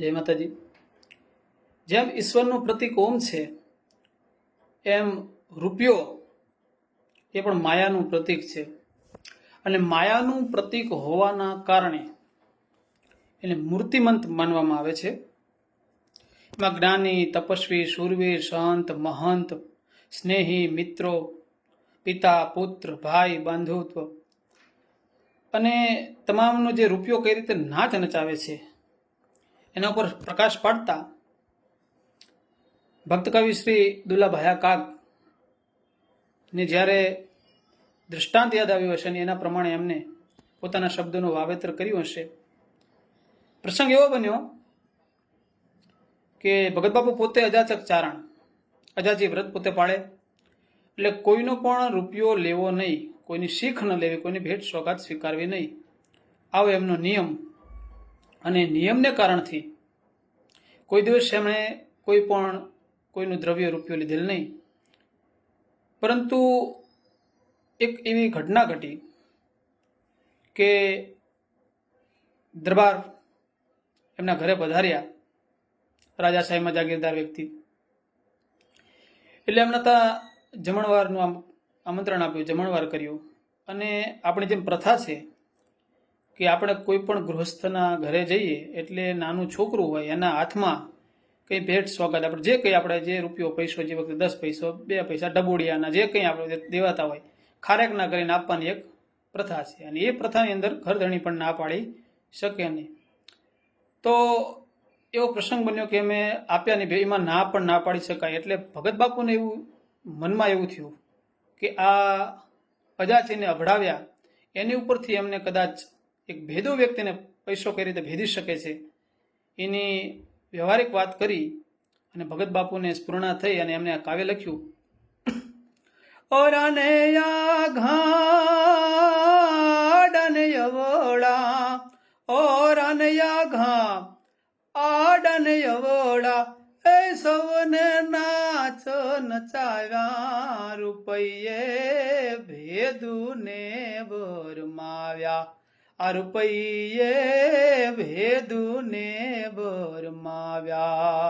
જય માતાજી. જેમ ઈશ્વરનું પ્રતિક ઓમ છે, એમ રૂપિયો એ પણ માયાનું પ્રતીક છે. અને માયાનું પ્રતીક હોવાના કારણે એને મૂર્તિમંત માનવામાં આવે છે. એમાં જ્ઞાની, તપસ્વી શૂરવીર સંત, મહંત, સ્નેહી, મિત્રો, પિતા, પુત્ર, ભાઈ, બાંધવત્વ અને તમામનો જે રૂપિયો કઈ રીતે નાચ નચાવે છે એના ઉપર પ્રકાશ પાડતા ભક્ત કવિ શ્રી દુલાભાયા કાગ ને જ્યારે દૃષ્ટાંત યાદ આવ્યું હશે ને એના પ્રમાણે એમને પોતાના શબ્દોનું વાવેતર કર્યું હશે. પ્રસંગ એવો બન્યો કે ભગતબાપુ પોતે અજાચક ચારણ, અજાજી વ્રત પોતે પાળે. એટલે કોઈનો પણ રૂપિયો લેવો નહીં, કોઈની શીખ ન લેવી, કોઈની ભેટ સોગાત સ્વીકારવી નહીં. આવો એમનો નિયમ અને નિયમને કારણથી કોઈ દિવસ એમણે કોઈ પણ કોઈનું દ્રવ્ય રૂપિયો લીધેલ નહીં. પરંતુ એક એવી ઘટના ઘટી કે દરબાર એમના ઘરે પધાર્યા. રાજા સાહેબમાં જાગીરદાર વ્યક્તિ. એટલે એમણે ત્યાં જમણવારનું આમ આમંત્રણ આપ્યું, જમણવાર કર્યું. અને આપણી જેમ પ્રથા છે કે આપણે કોઈ પણ ગૃહસ્થના ઘરે જઈએ એટલે નાનું છોકરું હોય, એના હાથમાં કંઈ ભેટ સ્વાગત આપણે જે કંઈ આપણે જે રૂપિયો પૈસો જે વખતે દસ પૈસો, બે પૈસા, ડબોડિયાના જે કંઈ આપણે દેવાતા હોય ખારેકના કરીને આપવાની એક પ્રથા છે. અને એ પ્રથાની અંદર ઘરધણી પણ ના પાડી શકે નહીં. તો એવો પ્રસંગ બન્યો કે અમે આપ્યા નહીં એમાં ના પણ ના પાડી શકાય. એટલે ભગત બાપુને એવું મનમાં એવું થયું કે આ અજાચીને અભડાવ્યા. એની ઉપરથી એમને કદાચ એક ભેદો વ્યક્તિને પૈસો કઈ રીતે ભેદી શકે છે, એની વ્યવહારિક વાત કરી અને ભગત બાપુને સ્ફૂર્ણા થઈ અને એમને આ કાવ્ય લખ્યું. ઓરાને ઘાડન યવોડા ઓરાન ઘા આડન યવોડા એ સૌને નાચ નચાવ્યા, રૂપૈયે ભેદુને બરમાવ્યા રૂપૈયે ભેદુને બરમાવ્યા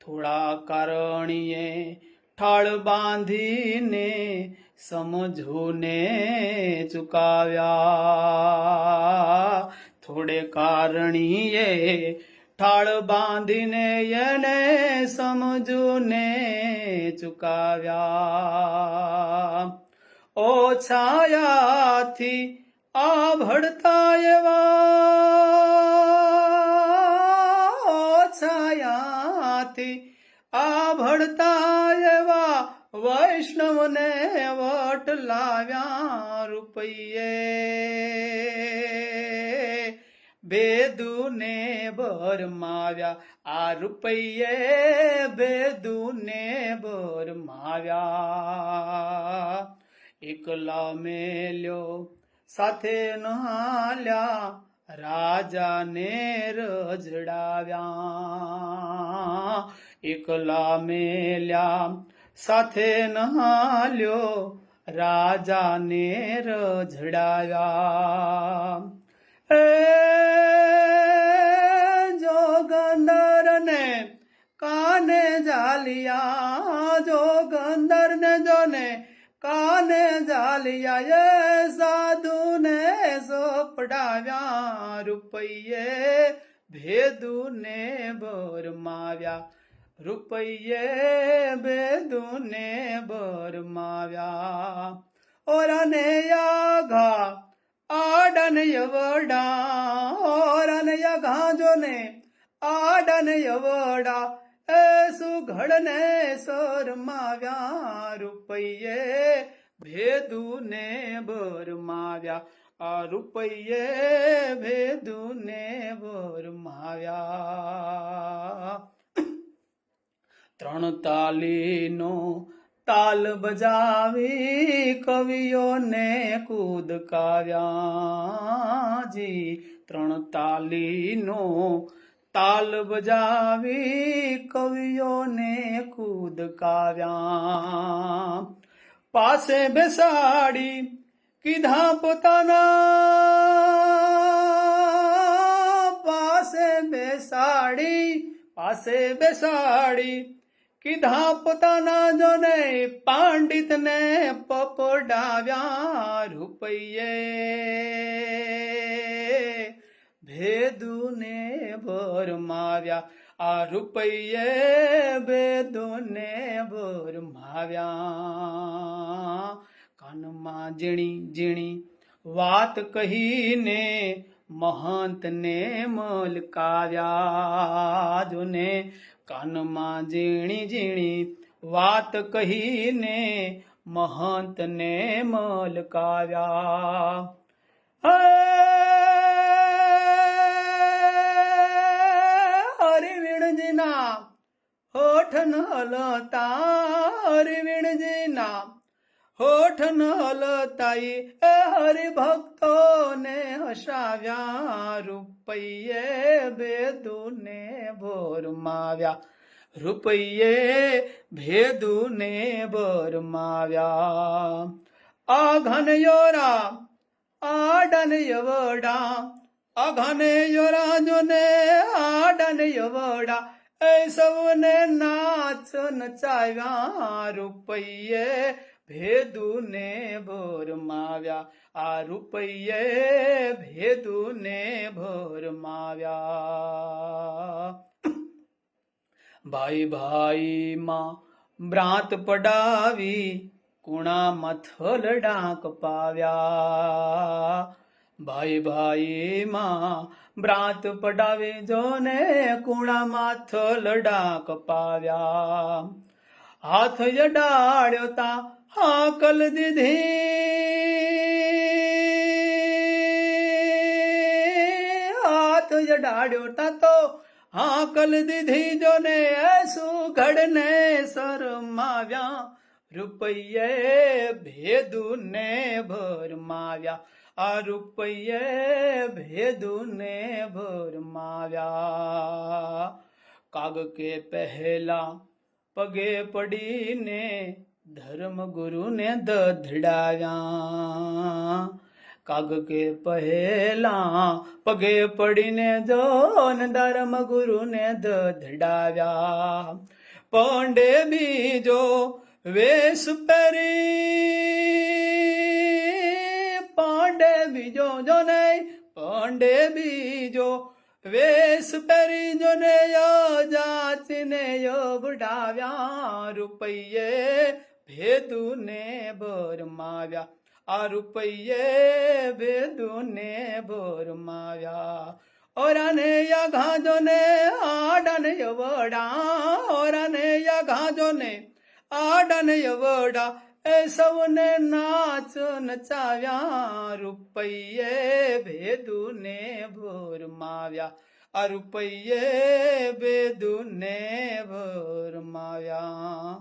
થોડા કારણીએ ઠાળ બાંધીને સમજોને ચુકાવ્યા. થોડે કારણીએ ઠાળ બાંધીને એને સમજોને ચુકાવ્યા. ઓછાયાથી આભળતા એવા. ઓછાયાથી આભળતા એવા વૈષ્ણવને વટ લાવ્યા રૂપૈયે. ભેદુને ભરમાવ્યા આ રૂપૈયે ભેદુને બરમાવ્યા. એકલા મેલ્યો, સાથે નહાલ્યા હાલ્યા રાજાને રજડાવ્યા. એકલા મેલ્યા, સાથે નહાલ્યો હાલ્યો રાજાને રજડાવ્યા. એ જોગંદરને કાને જાલિયા જોગંદરને જોને કાને જાલિયા એ સાધુને સોપડાવ્યા રૂપૈયે ભેદુને બરમાવ્યા રૂપૈયે ભેદુને બરમાવ્યા ઓરને યાઘા આડન યવડા. ઓરન યઘા જોને, આડન યવડા. એ સુઘડને શરમાવ્યા, રૂપૈયે ભેદુને બરમાવ્યા. આ રૂપૈયે ભેદુને બરમાવ્યા. ત્રણ તાલીનો તાલ બજાવી કવિઓને કૂદકાવ્યા જી. ત્રણ તાલીનો તાલ બજાવી કવિઓને કૂદકાવ્યા. પાસે બેસાડી કીધા પોતાના. પાસે બેસાડી કીધા પોતાના જોને પાંડિતને પપડાવ્યા રૂપૈયે. ભેદુને ભરમાવ્યા આ રૂપૈયે ભેદુને ભરમાવ્યા કાનમાં ઝીણી ઝીણી વાત કહીને મહંતને મલકાવ્યા. જોને કાનમાં ઝીણી ઝીણી વાત કહીને મહંતને મલકાવ્યા. હરિવીણજીના હોઠ ન હલતા હરિવીણજીના હોઠ ન હલતાઈ એ હરિભક્તોને હસાવ્યા, રૂપૈયે ભેદુને ભોરમાવ્યા. રૂપૈયે ભેદુને ભરમાવ્યા. આઘન યોરા આડન યવડા અઘન યોરાજોને આડન યવડા સૌને નાચ નચાવ્યા, રૂપૈયે ભેદુને ભરમાવ્યા આ રૂપૈયે ભેદુને ભરમાવ્યા ભાઈ ભાઈમાં બ્રાત પડાવી, કુણા મથલ ડાંક પાવ્યા. ભાઈ ભાઈમાં બ્રાત પડાવી, જોને કુણામાં લડા કપાવ્યા હાથ જડાડ્યો તા હાકલ દીધી. હાથ જડાડ્યો તા તો હાકલ દીધી, જોને સુઘડને શરમાવ્યા. રૂપૈયે ભેદુને ભરમાવ્યા. આ રૂપૈયે ભેદુને ભરમાવ્યા કાગ કે પહેલા પગે પડીને ધર્મ ગુરુને દધડાવ્યા કાગ કે પહેલા પગે પડીને જોન ધર્મ ગુરુને દધડાવ્યા પંડે બીજો વેશ પાંડે બીજો જો નહીં, પાંડે બીજો. વેશ પહેરી જો ને યો જાચને યો બુઢાવ્યા રૂપૈયે ભેદુને ભરમાવ્યા. આ રૂપૈયે ભેદુને ભરમાવ્યા. ઓરાને યા ઘાજો ને આડન યવડા, ઓરાને યા ઘાજો ને આડન યવડા. એ સૌને નાચ નચાવ્યા રૂપૈયે ભેદુને ભરમાવ્યા આ રૂપૈયે ભેદુને ભરમાવ્યા